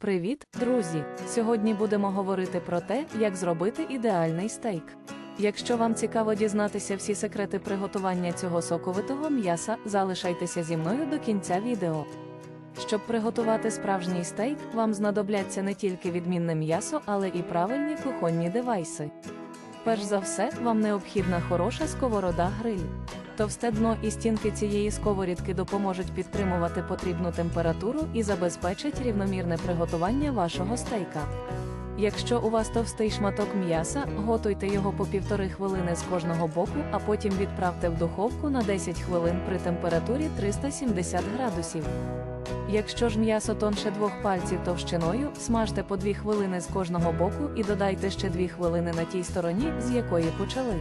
Привіт, друзі! Сьогодні будемо говорити про те, як зробити ідеальний стейк. Якщо вам цікаво дізнатися всі секрети приготування цього соковитого м'яса, залишайтеся зі мною до кінця відео. Щоб приготувати справжній стейк, вам знадобляться не тільки відмінне м'ясо, але і правильні кухонні девайси. Перш за все, вам необхідна хороша сковорода гриль. Товсте дно і стінки цієї сковорідки допоможуть підтримувати потрібну температуру і забезпечать рівномірне приготування вашого стейка. Якщо у вас товстий шматок м'яса, готуйте його по півтори хвилини з кожного боку, а потім відправте в духовку на 10 хвилин при температурі 370 градусів. Якщо ж м'ясо тонше двох пальців товщиною, смажте по 2 хвилини з кожного боку і додайте ще 2 хвилини на тій стороні, з якої почали.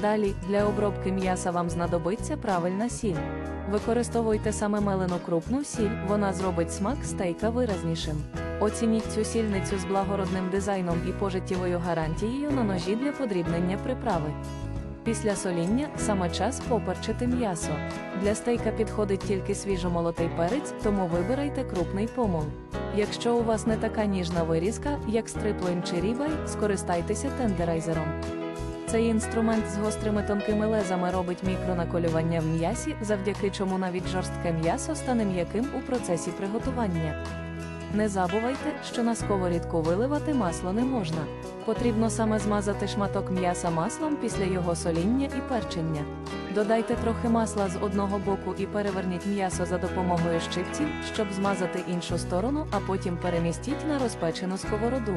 Далі, для обробки м'яса вам знадобиться правильна сіль. Використовуйте саме мелену крупну сіль, вона зробить смак стейка виразнішим. Оцініть цю сільницю з благородним дизайном і пожиттєвою гарантією на ножі для подрібнення приправи. Після соління саме час поперчити м'ясо. Для стейка підходить тільки свіжомолотий перець, тому вибирайте крупний помол. Якщо у вас не така ніжна вирізка, як стриплойн чи рібай, скористайтеся тендерайзером. Цей інструмент з гострими тонкими лезами робить мікронаколювання в м'ясі, завдяки чому навіть жорстке м'ясо стане м'яким у процесі приготування. Не забувайте, що на сковорідку виливати масло не можна. Потрібно саме змазати шматок м'яса маслом після його соління і перчення. Додайте трохи масла з одного боку і переверніть м'ясо за допомогою щипців, щоб змазати іншу сторону, а потім перемістіть на розпечену сковороду.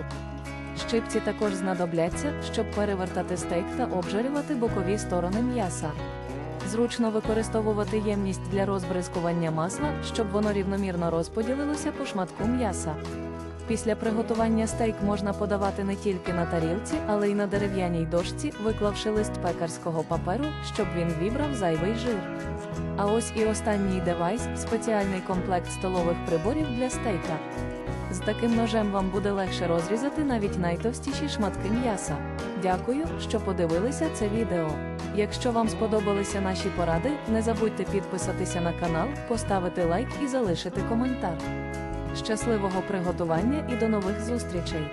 Щипці також знадобляться, щоб перевертати стейк та обжарювати бокові сторони м'яса. Зручно використовувати ємність для розбризкування масла, щоб воно рівномірно розподілилося по шматку м'яса. Після приготування стейк можна подавати не тільки на тарілці, але й на дерев'яній дошці, виклавши лист пекарського паперу, щоб він вібрав зайвий жир. А ось і останній девайс спеціальний комплект столових приборів для стейка. З таким ножем вам буде легше розрізати навіть найтовстіші шматки м'яса. Дякую, що подивилися це відео. Якщо вам сподобалися наші поради, не забудьте підписатися на канал, поставити лайк і залишити коментар. Щасливого приготування і до нових зустрічей!